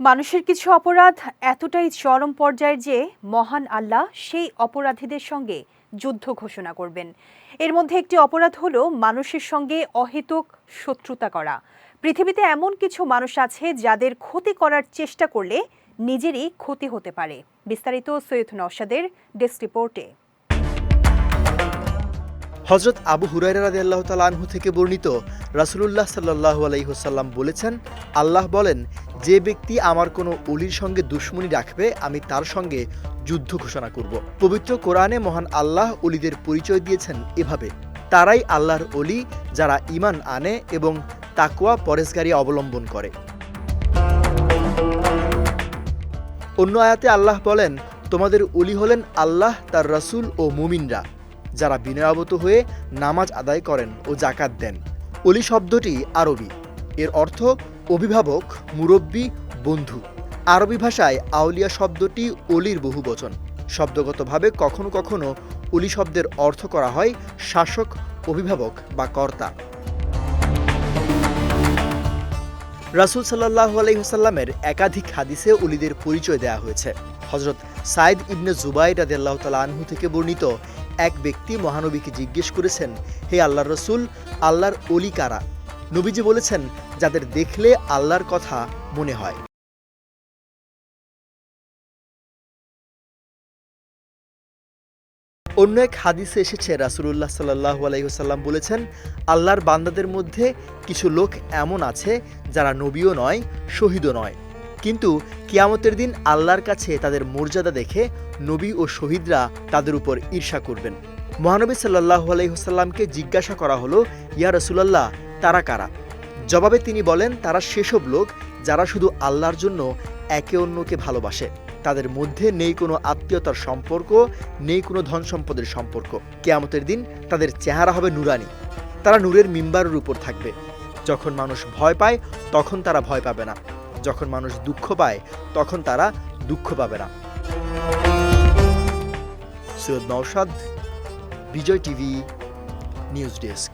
মানুষের কিছু অপরাধ এতটাই চরম পর্যায়ের যে মহান আল্লাহ সেই অপরাধীদের সঙ্গে যুদ্ধ ঘোষণা করবেন। এর মধ্যে একটি অপরাধ হলো মানুষের সঙ্গে অহেতুক শত্রুতা করা। পৃথিবীতে এমন কিছু মানুষ আছে যাদের ক্ষতি করার চেষ্টা করলে নিজেরই ক্ষতি হতে পারে। বিস্তারিত সৈয়দ নওশাদের ডেস্ক রিপোর্টে। হজরত আবু হুরাইরা রাদি আল্লাহ আনহু থেকে বর্ণিত রাসুলুল্লাহ সাল্লাহ আলাইহসাল্লাম বলেছেন, আল্লাহ বলেন যে ব্যক্তি আমার কোনো অলির সঙ্গে দুশ্মনী রাখবে, আমি তার সঙ্গে যুদ্ধ ঘোষণা করব। পবিত্র কোরআনে মহান আল্লাহ অলিদের পরিচয় দিয়েছেন এভাবে। তারাই আল্লাহর অলি যারা ইমান আনে এবং তাকুয়া পরেশগারি অবলম্বন করে। অন্য আয়াতে আল্লাহ বলেন, তোমাদের অলি হলেন আল্লাহ, তার রাসূল ও মুমিনরা, যারা বিনয়াবত হয়ে নামাজ আদায় করেন ও জাকাত দেন। অলি শব্দটি আরবি। এর অর্থ অভিভাবক, মুরব্বী, বন্ধু। আরবি ভাষায় আউলিয়া শব্দটি অলির বহুবচন। শব্দগতভাবে কখনো কখনো অলি শব্দের অর্থ করা হয় শাসক, অভিভাবক বা কর্তা। রাসুল সাল্লাহ আলহিহাসাল্লামের একাধিক হাদিসে অলিদের পরিচয় দেয়া হয়েছে। হজরত সাইদ ইবনে জুবাই রাদিয়াল্লাহ তালা আনহু থেকে বর্ণিত এক ব্যক্তি মহানবীকে জিজ্ঞেস করেছেন, হে আল্লাহ রসুল, আল্লাহর অলি কারা? নবীজি বলেছেন, যাদের দেখলে আল্লাহর কথা মনে হয়। এমন আছে যারা নয়, শহীদও নয়। কিন্তু দিন আল্লাহর কাছে তাদের মর্যাদা দেখে নবী ও শহীদরা তাদের উপর ঈর্ষা করবেন। মহানবী সাল্লাহ আলাইসাল্লামকে জিজ্ঞাসা করা হলো, ইয়া রসুলাল্লাহ তারা কারা? জবাবে তিনি বলেন, তারা সেসব লোক যারা শুধু আল্লাহর জন্য একে অন্যকে ভালোবাসে। তাদের মধ্যে নেই কোনো আত্মীয়তার সম্পর্ক, নেই কোনো ধন সম্পদের সম্পর্ক। কেয়ামতের দিন তাদের চেহারা হবে নুরানি। তারা নূরের মিম্বারের উপর থাকবে। যখন মানুষ ভয় পায়, তখন তারা ভয় পাবে না। যখন মানুষ দুঃখ পায়, তখন তারা দুঃখ পাবে না। Syed Naushad Bijoy TV, news desk.